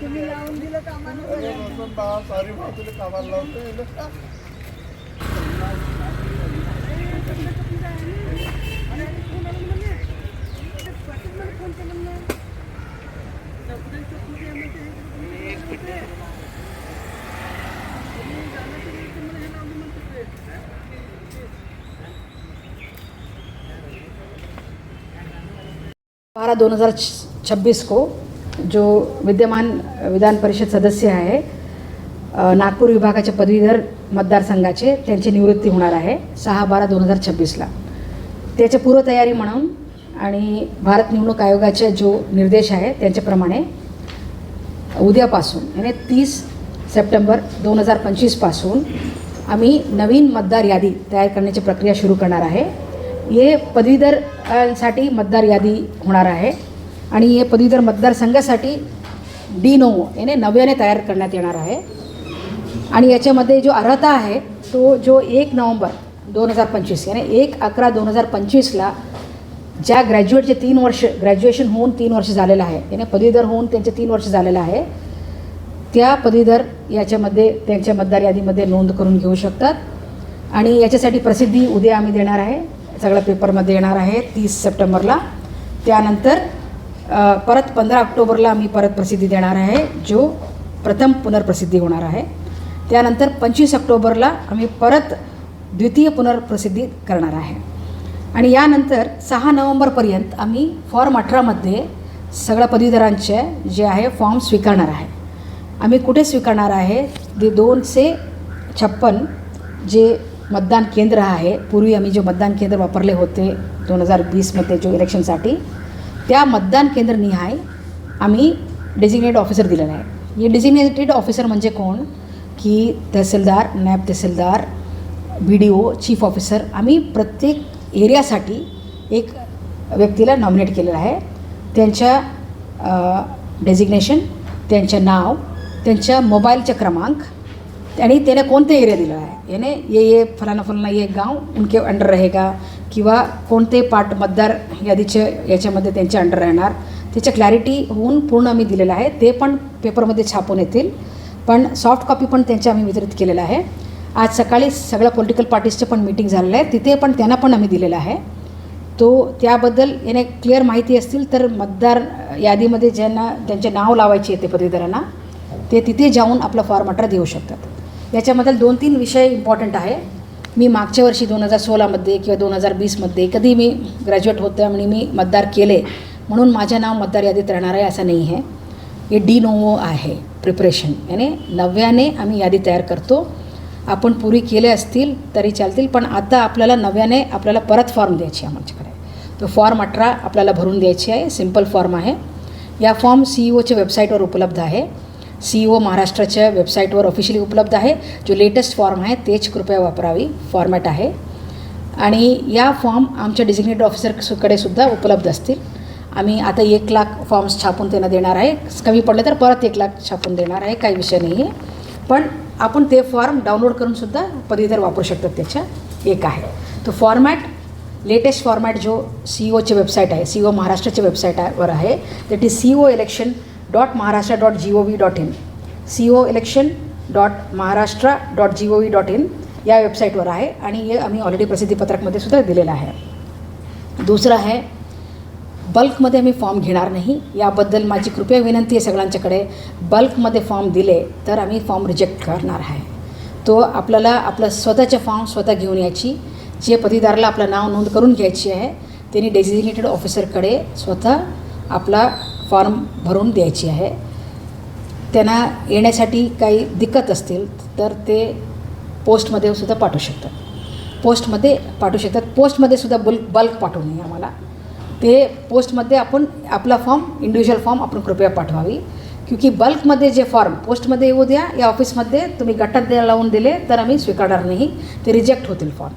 तुम्ही लावून दिलं तर आम्हाला बरं. सॉरी भाऊ तुला कामाला लावतो आणि आता फोन आला म्हणे. ते पाटील मला फोन केला म्हणे. चौकडी चौकडी आम्ही ते हे करतो म्हणे. तुम्ही जाणार तरी ते मला हे लावून म्हणते ते. बारह दो हज़ार छब्बीस को जो विद्यमान विधान परिषद सदस्य आहे नागपूर विभागाचे पदवीधर मतदारसंघाचे त्यांची निवृत्ती होणार आहे सहा बारा दोन हजार छब्बीसला त्याच्या पूर्वतयारी म्हणून आणि भारत निवडणूक आयोगाचे जो निर्देश आहे त्यांच्याप्रमाणे उद्यापासून म्हणजे तीस सप्टेंबर दोन हजार पंचवीसपासून आम्ही नवीन मतदार यादी तयार करण्याची प्रक्रिया सुरू करणार आहे. हे पदवीधरसाठी मतदार यादी होणार आहे आणि हे पदवीधर मतदारसंघासाठी डी नोवो याने नव्याने तयार करण्यात येणार आहे. आणि याच्यामध्ये जो अर्हता आहे तो जो एक नोव्हेंबर दोन हजार पंचवीस याने एक अकरा दोन हजार पंचवीसला ज्या ग्रॅज्युएटचे तीन वर्ष ग्रॅज्युएशन होऊन तीन वर्ष झालेलं आहे याने पदवीधर होऊन त्यांचे तीन वर्ष झालेलं आहे त्या पदवीधर याच्यामध्ये त्यांच्या मतदार यादीमध्ये नोंद करून घेऊ शकतात. आणि याच्यासाठी प्रसिद्धी उद्या आम्ही देणार आहे सगळ्या पेपरमध्ये येणार आहे तीस सप्टेंबरला. त्यानंतर परत पंधरा ऑक्टोबरला आम्ही परत प्रसिद्धी देणार आहे जो प्रथम पुनर्प्रसिद्धी होणार आहे. त्यानंतर पंचवीस ऑक्टोबरला आम्ही परत द्वितीय पुनर्प्रसिद्धी करणार आहे. आणि यानंतर सहा नोव्हेंबरपर्यंत आम्ही फॉर्म अठरामध्ये सगळ्या पदवीधरांचे जे आहे फॉर्म स्वीकारणार आहे. आम्ही कुठे स्वीकारणार आहे? ते दोनशे छप्पन जे मतदान केंद्र आहे पूर्वी आम्ही जे मतदान केंद्र वापरले होते दोन हजार वीसमध्ये जो इलेक्शनसाठी त्या मतदान केंद्र निहाय आम्ही डेजिग्नेटेड ऑफिसर दिलेला आहे. हे डेजिग्नेटेड ऑफिसर म्हणजे कोण? की tehsildar naib tehsildar B D O chief officer आम्ही प्रत्येक एरियासाठी एक व्यक्तीला नॉमिनेट केलेलं आहे. त्यांच्या डेजिग्नेशन त्यांचं नाव त्यांच्या मोबाईलचे क्रमांक आणि त्याने कोणते एरिया दिला आहे? याने ये ये फलाना फलाना ये गाव उनके अंडर रहेगा किंवा कोणते पार्ट मतदार यादीचे याच्यामध्ये त्यांच्या अंडर राहणार? त्याच्या क्लॅरिटी होऊन पूर्ण आम्ही दिलेलं आहे. ते पण पेपरमध्ये छापून येतील. पण सॉफ्ट कॉपी पण त्यांच्या आम्ही वितरित केलेलं आहे. आज सकाळी सगळ्या पॉलिटिकल पार्टीजचे पण मीटिंग झालेलं आहे तिथे पण त्यांना पण आम्ही दिलेलं आहे. तो त्याबद्दल याने क्लिअर माहिती असतील तर मतदार यादीमध्ये ज्यांना त्यांचे नाव लावायचे येते पदवीधरांना ते तिथे जाऊन आपला फॉर्म अठरा देऊ शकतात. याच्याबद्दल दोन तीन विषय इम्पॉर्टंट आहे. मी मागच्या वर्षी दोन हजार सोळामध्ये किंवा दोन हजार वीसमध्ये कधी मी ग्रॅज्युएट होते आणि मी मतदार केले म्हणून माझं नाव मतदार यादीत राहणार आहे असं नाही आहे. हे डी नोवो आहे प्रिपरेशन याने नव्याने आम्ही यादी तयार करतो. आपण पुरी केले असतील तरी चालतील पण आता आपल्याला नव्याने आपल्याला परत फॉर्म द्यायची आहे आमच्याकडे. तो फॉर्म अठरा आपल्याला भरून द्यायची आहे सिंपल फॉर्म आहे. या फॉर्म सी ई ओच्या वेबसाईटवर उपलब्ध आहे. सी ई ओ महाराष्ट्राच्या वेबसाईटवर ऑफिशियली उपलब्ध आहे. जो लेटेस्ट फॉर्म आहे तेच कृपया वापरावी. फॉर्मॅट आहे. आणि या फॉर्म आमच्या डिझिग्नेटेड ऑफिसरकडे सुद्धा उपलब्ध असतील. आम्ही आता एक लाख फॉर्म्स छापून त्यांना देणार आहे. कमी पडले तर परत एक लाख छापून देणार आहे काही विषय नाही आहे पण आपण ते फॉर्म डाउनलोड करूनसुद्धा पदवीधर वापरू शकतात त्याच्या एक आहे. तो फॉर्मॅट लेटेस्ट फॉर्मॅट जो सी ओचे वेबसाईट आहे सी ओ महाराष्ट्राच्या वेबसाईटवर आहे that is C O election dot Maharashtra dot G O V dot in C O election dot Maharashtra dot G O V dot in या वेबसाईटवर आहे आणि हे आम्ही ऑलरेडी प्रसिद्धीपत्रकमध्ये सुद्धा दिलेलं आहे. दुसरं आहे बल्कमध्ये मी फॉर्म घेणार नाही. याबद्दल माझी कृपया विनंती आहे सगळ्यांच्याकडे. बल्कमध्ये फॉर्म दिले तर आम्ही फॉर्म रिजेक्ट करणार आहे. तो आपल्याला आपलं स्वतःचे फॉर्म स्वतः घेऊन यायची. जे पतीदाराला आपलं नाव नोंद करून घ्यायची आहे त्यांनी डेझिग्नेटेड ऑफिसरकडे स्वतः आपला फॉर्म भरून द्यायची आहे. त्यांना येण्यासाठी काही दिक्कत असतील तर ते पोस्टमध्ये सुद्धा पाठवू शकतात. पोस्टमध्ये पाठवू शकतात. पोस्टमध्ये सुद्धा बल्क बल्क पाठवू नये आम्हाला. ते पोस्टमध्ये आपण आपला फॉर्म इंडिव्हिज्युअल फॉर्म आपण कृपया पाठवावी. क्युकी बल्कमध्ये जे फॉर्म पोस्टमध्ये येऊ द्या या ऑफिसमध्ये तुम्ही गटात द्या लावून दिले तर आम्ही स्वीकारणार नाही. ते रिजेक्ट होतील फॉर्म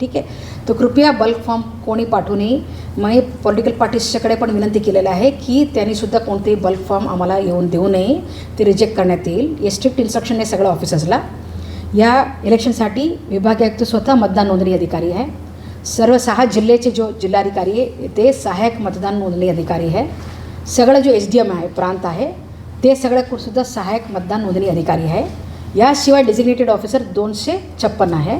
ठीक आहे? तर कृपया बल्क फॉर्म कोणी पाठवू नये. मी पॉलिटिकल पार्टीजच्याकडे पण विनंती केलेलं आहे की त्यांनीसुद्धा कोणतेही बल्क फॉर्म आम्हाला येऊन देऊ नये. ते रिजेक्ट करण्यात येईल. हे स्ट्रिक्ट इन्स्ट्रक्शन आहे सगळ्या ऑफिसर्सला या इलेक्शनसाठी विभागीय आयुक्त स्वतः मतदान नोंदणी अधिकारी आहे. सर्व सहा जिल्ह्याचे जो जिल्हाधिकारी आहे ते सहाय्यक मतदान नोंदणी अधिकारी आहे. सगळं जो एस डी एम आहे प्रांत आहे ते सगळ्यासुद्धा सहाय्यक मतदान नोंदणी अधिकारी आहे. याशिवाय डेजिग्नेटेड ऑफिसर दोनशे छप्पन्न आहे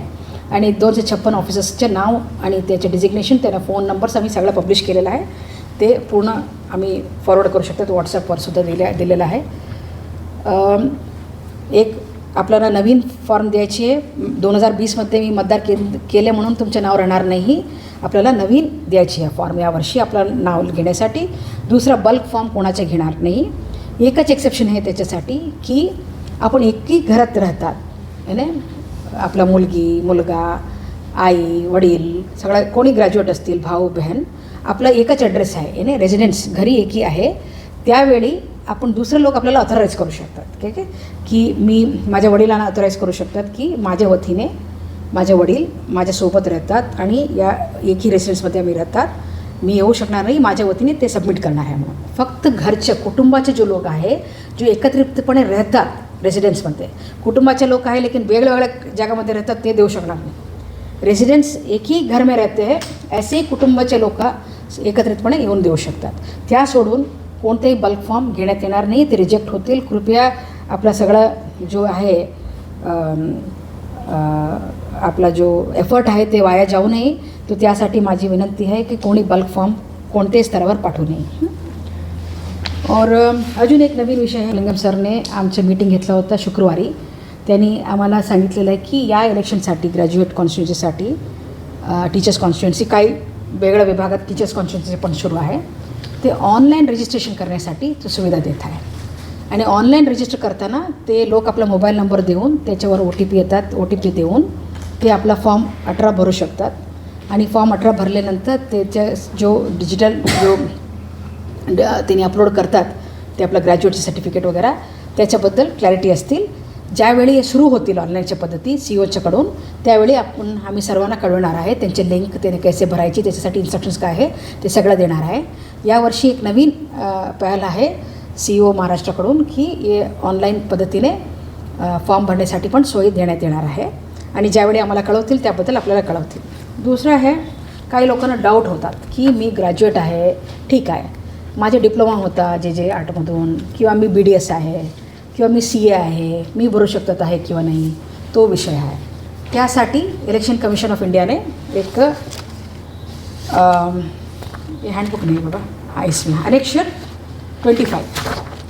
आणि दोनशे छप्पन ऑफिसर्सचे नाव आणि त्याचे डिजिग्नेशन त्यांना फोन नंबर्स आम्ही सगळं पब्लिश केलेलं आहे. ते पूर्ण आम्ही फॉरवर्ड करू शकतो. व्हॉट्सअपवरसुद्धा दिल्या दिलेलं आहे. एक आपल्याला नवीन फॉर्म द्यायची आहे. दोन हजार वीसमध्ये मी मतदार के केले म्हणून तुमचे नाव राहणार नाही. आपल्याला नवीन द्यायची आहे फॉर्म. यावर्षी आपलं नाव घेण्यासाठी दुसरा बल्क फॉर्म कोणाचे घेणार नाही. एकच एक्सेप्शन आहे त्याच्यासाठी की आपण एकही घरात राहतात. है आपला मुलगी मुलगा आई वडील सगळ्या कोणी ग्रॅज्युएट असतील भाऊ बहन आपला एकच ॲड्रेस आहे. आहे ना? रेजिडेन्स घरी एकी आहे. त्यावेळी आपण दुसरे लोक आपल्याला ऑथराईज करू शकतात ठीक आहे की मी माझ्या वडिलांना ऑथराईज करू शकतात की माझ्या वतीने माझे वडील माझ्यासोबत राहतात आणि या एकही रेसिडेन्समध्ये आम्ही राहतात. मी येऊ शकणार नाही माझ्या वतीने ते सबमिट करणार आहे म्हणून. फक्त घरचे कुटुंबाचे जो लोक आहे जो एकत्रितपणे राहतात रेसिडेन्समध्ये कुटुंबाचे लोक आहे लेकिन वेगळ्या जागामध्ये राहतात ते देऊ शकणार नाही. रेसिडेन्स एकही घर में रहते हैं ऐसे कुटुंबाचे लोक एकत्रितपणे येऊन देऊ शकतात. त्या सोडून कोणतेही बल्क फॉर्म घेण्यात येणार नाही. ते रिजेक्ट होतील. कृपया आपला सगळा जो आहे आपला जो एफर्ट आहे ते वाया जाऊ नये. तर त्यासाठी माझी विनंती आहे की कोणी बल्क फॉर्म कोणत्याही स्तरावर पाठवू नये. और अजून एक नवीन विषय आहे. लिंगम सरने आमचं मीटिंग घेतला होता शुक्रवारी. त्यांनी आम्हाला सांगितलेलं आहे की या इलेक्शनसाठी ग्रॅज्युएट कॉन्स्टिट्युन्सीसाठी टीचर्स कॉन्स्टिट्युन्सी काही वेगळ्या विभागात टीचर्स कॉन्स्टिट्युन्सी पण सुरू आहे. ते ऑनलाईन रजिस्ट्रेशन करण्यासाठी तो सुविधा देत आहे. आणि ऑनलाईन रजिस्टर करताना ते लोक आपला मोबाईल नंबर देऊन त्याच्यावर ओ टी पी येतात ओ टी पी देऊन ते आपला फॉर्म अठरा भरू शकतात. आणि फॉर्म अठरा भरल्यानंतर त्याच्या जो डिजिटल जो ड- त्यांनी अपलोड करतात ते आपलं ग्रॅज्युएटचे सर्टिफिकेट वगैरे त्याच्याबद्दल क्लॅरिटी असतील. ज्यावेळी सुरू होतील ऑनलाईनच्या पद्धती सी ओच्याकडून त्यावेळी आपण आम्ही सर्वांना कळवणार आहे त्यांचे लिंक त्याने कैसे भरायची त्याच्यासाठी इन्स्ट्रक्शन्स काय आहे ते सगळं देणार आहे. यावर्षी एक नवीन पहल आहे सी ओ महाराष्ट्राकडून की ऑनलाईन पद्धतीने फॉर्म भरण्यासाठी पण सोयी देण्यात येणार आहे. आणि ज्यावेळी आम्हाला कळवतील त्याबद्दल आपल्याला कळवतील. दुसरं आहे काही लोकांना डाऊट होतात की मी ग्रॅज्युएट आहे ठीक आहे. माझे डिप्लोमा होता जे जे आर्टमधून किंवा मी बी डी एस आहे. किंवा मी सी ए आहे मी भरू शकतात आहे किंवा नाही तो विषय आहे. त्यासाठी इलेक्शन कमिशन ऑफ इंडियाने एक हँडबुक नाही बाबा हा इसमें annexure twenty five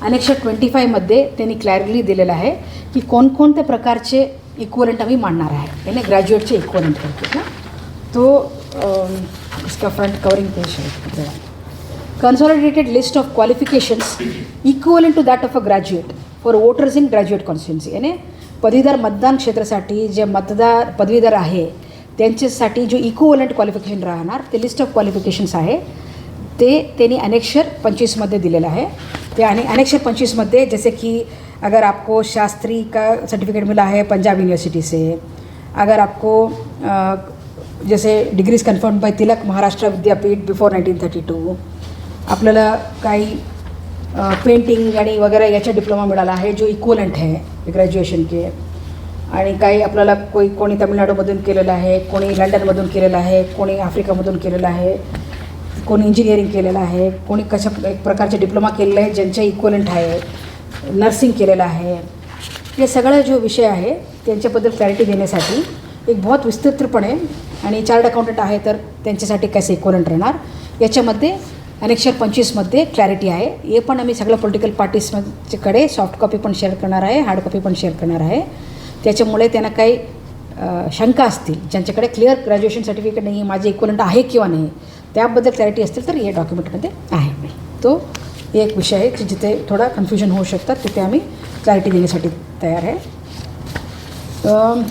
annexure twenty फायमध्ये त्यांनी क्लॅरिटी दिलेलं आहे की कोणकोणत्या प्रकारचे इक्वलंट आम्ही मांडणार आहे. याने ग्रॅज्युएटचे इक्वलंट करतो ना. तो इसका फ्रंट कवरिंग पेज है consolidated list of qualifications equivalent to that of a graduate for voters in graduate constituency याने पदवीधर मतदान क्षेत्रासाठी जे मतदार पदवीधर आहे त्यांच्यासाठी जो इकोवलंट क्वालिफिकेशन राहणार ते लिस्ट ऑफ क्वालिफिकेशन्स आहे ते त्यांनी अनेक्षर पंचवीसमध्ये दिलेलं आहे. ते आणि अनेक्षर पंचवीसमध्ये जैसे कि अगर आपको शास्त्री का सर्टिफिकेट मिला है पंजाब यूनिवर्सिटी से अगर आपको अ, जैसे degrees confirm by Tilak Maharashtra Vidyapeeth before nineteen thirty two आपल्याला काही पेंटिंग आणि वगैरे याचा डिप्लोमा मिळाला आहे जो इक्वलंट आहे ग्रॅज्युएशन के. आणि काही आपल्याला कोई कोणी तमिळनाडूमधून केलेलं आहे कोणी लंडनमधून केलेलं आहे कोणी आफ्रिकामधून केलेलं आहे कोणी इंजिनिअरिंग केलेलं आहे कोणी कशा एक प्रकारचे डिप्लोमा केलेले आहे ज्यांच्या इक्वलंट आहे नर्सिंग केलेलं आहे. हे सगळं जो विषय आहे त्यांच्याबद्दल क्लॅरिटी देण्यासाठी एक बहुत विस्तृतपणे आणि चार्ट अकाउंटंट आहे तर त्यांच्यासाठी कसे इक्वलंट राहणार याच्यामध्ये अनेक्षर पंचवीसमध्ये क्लॅरिटी आहे. हे पण आम्ही सगळं पॉलिटिकल पार्टीजकडे सॉफ्ट कॉपी पण शेअर करणार आहे हार्ड कॉपी पण शेअर करणार आहे. त्याच्यामुळे त्यांना काही शंका असतील ज्यांच्याकडे क्लिअर ग्रॅज्युएशन सर्टिफिकेट नाही माझे इक्वलंट आहे किंवा नाही त्याबद्दल क्लॅरिटी असतील तर हे डॉक्युमेंटमध्ये आहे. तो एक विषय आहे की जिथे थोडा कन्फ्युजन होऊ शकतात तिथे आम्ही क्लॅरिटी देण्यासाठी तयार आहे.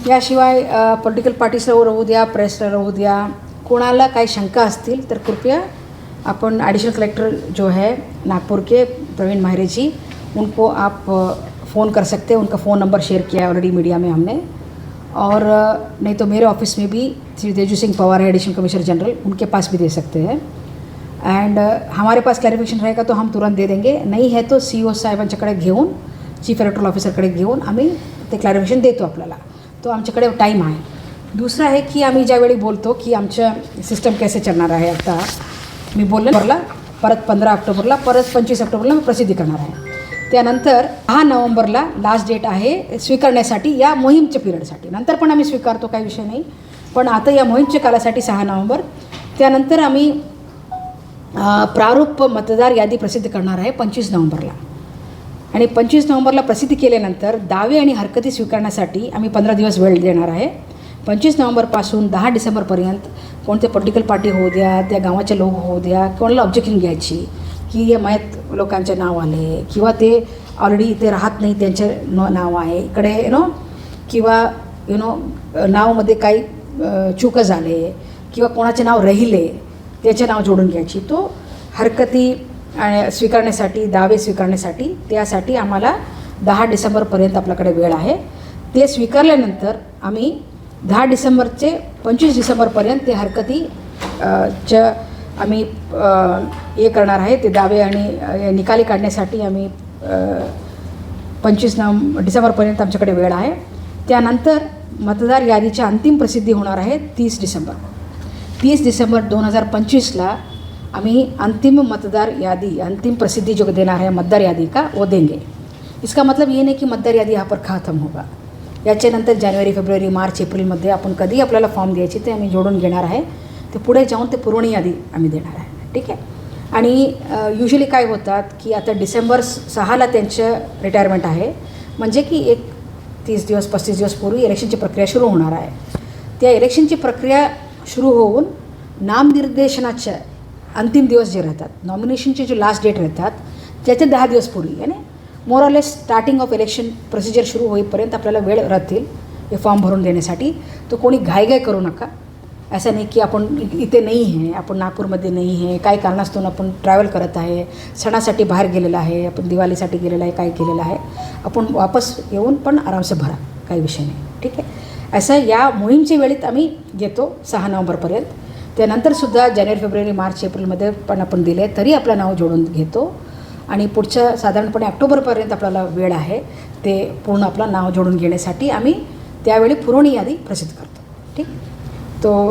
याशिवाय पॉलिटिकल पार्टीजला राहू द्या प्रेसला राहू द्या कोणाला काही शंका असतील तर कृपया अपन एडिशनल कलेक्टर जो है नागपुर के प्रवीण माहिरे जी, उनको आप फ़ोन कर सकते हैं। उनका फ़ोन नंबर शेयर किया है ऑलरेडी मीडिया में हमने। और नहीं तो मेरे ऑफ़िस में भी श्री तेजू सिंह पवार है एडिशनल कमिश्नर जनरल उनके पास भी दे सकते हैं। एंड हमारे पास क्लैरिफिकेशन रहेगा तो हम तुरंत दे देंगे। नाही है तो सी ओ साहेबांच्याकडे घेऊन चीफ इलेक्ट्रल ऑफिसरकडे घेऊन आम्ही ते क्लॅरिफिकेशन देतो आपल्याला। तो आमच्याकडे टाईम आहे। दुसरं आहे की आम्ही ज्यावेळी बोलतो की आमचं सिस्टम कैसे चलणार आहे आता मी बोलले परला परत पंधरा ऑक्टोबरला परत पंचवीस ऑक्टोबरला मी प्रसिद्धी करणार आहे. त्यानंतर हा नोव्हेंबरला लास्ट डेट आहे स्वीकारण्यासाठी या मोहीमच्या पिरियडसाठी नंतर पण आम्ही स्वीकारतो काही विषय नाही. पण आता या मोहीमच्या कालासाठी सहा नोव्हेंबर. त्यानंतर आम्ही प्रारूप मतदार यादी प्रसिद्ध करणार आहे पंचवीस नोव्हेंबरला. आणि पंचवीस नोव्हेंबरला प्रसिद्ध केल्यानंतर दावे आणि हरकती स्वीकारण्यासाठी आम्ही पंधरा दिवस वेळ देणार आहे. पंचवीस नोव्हेंबरपासून दहा डिसेंबरपर्यंत कोणते पॉलिटिकल पार्टी होऊ द्या त्या गावाचे लोक होऊ द्या कोणाला ऑब्जेक्शन घ्यायची की हे मयत लोकांचे नाव आले किंवा ते ऑलरेडी इथे राहत नाही त्यांचे न नाव आहे इकडे यु नो किंवा यु नो नावमध्ये काही चूक झाले किंवा कोणाचे नाव राहिले त्याचे नाव जोडून घ्यायची तो हरकती आणि स्वीकारण्यासाठी दावे स्वीकारण्यासाठी त्यासाठी आम्हाला दहा डिसेंबरपर्यंत आपल्याकडे वेळ आहे. ते स्वीकारल्यानंतर आम्ही दहा डिसेंबरचे पंचवीस डिसेंबरपर्यंत ते हरकती च्या आम्ही हे करणार आहे. ते दावे आणि निकाली काढण्यासाठी आम्ही पंचवीस नव डिसेंबरपर्यंत आमच्याकडे वेळ आहे. त्यानंतर मतदार यादीची अंतिम प्रसिद्धी होणार आहे तीस डिसेंबर. तीस डिसेंबर दोन हजार पंचवीसला आम्ही अंतिम मतदार यादी अंतिम प्रसिद्धि जो देना है मतदार यादी का वो देंगे. इसका मतलब ये नाही की मतदार यादी यहाँ पर खतम होगा। याच्यानंतर जानेवारी फेब्रुवारी मार्च एप्रिलमध्ये आपण कधी आपल्याला फॉर्म द्यायचे ते आम्ही जोडून घेणार आहे. ते पुढे जाऊन ते पुरवणी यादी आम्ही देणार आहे. ठीक आहे? आणि युजली काय होतात की आता डिसेंबर सहाला त्यांचं रिटायरमेंट आहे. म्हणजे की एक तीस दिवस पस्तीस दिवस पूर्वी इलेक्शनची प्रक्रिया सुरू होणार आहे. त्या इलेक्शनची प्रक्रिया सुरू होऊन नामनिर्देशनाच्या अंतिम दिवस जे राहतात नॉमिनेशनचे जे लास्ट डेट राहतात त्याचे दहा दिवस पूर्वी याने मोरलेस स्टार्टिंग ऑफ इलेक्शन प्रोसिजर सुरू होईपर्यंत आपल्याला वेळ राहतील हे फॉर्म भरून देण्यासाठी. तो कोणी घायघाय करू नका. असं नाही की आपण इथे नाही आहे आपण नागपूरमध्ये नाही आहे काय कारणास्तून आपण ट्रॅव्हल करत आहे सणासाठी बाहेर गेलेलं आहे आपण दिवाळीसाठी गेलेलं आहे काय केलेलं आहे आपण वापस येऊन पण आरामसे भरा काही विषय नाही. ठीक आहे? असं या मोहीमच्या वेळेत आम्ही घेतो सहा नोव्हेंबरपर्यंत त्यानंतरसुद्धा जानेवारी फेब्रुवारी मार्च एप्रिलमध्ये पण आपण दिले तरी आपलं नाव जोडून घेतो. आणि पुढच्या साधारणपणे ऑक्टोबरपर्यंत आपल्याला वेळ आहे ते पूर्ण आपलं नाव जोडून घेण्यासाठी आम्ही त्यावेळी पुरवणी यादी प्रसिद्ध करतो. ठीक? तो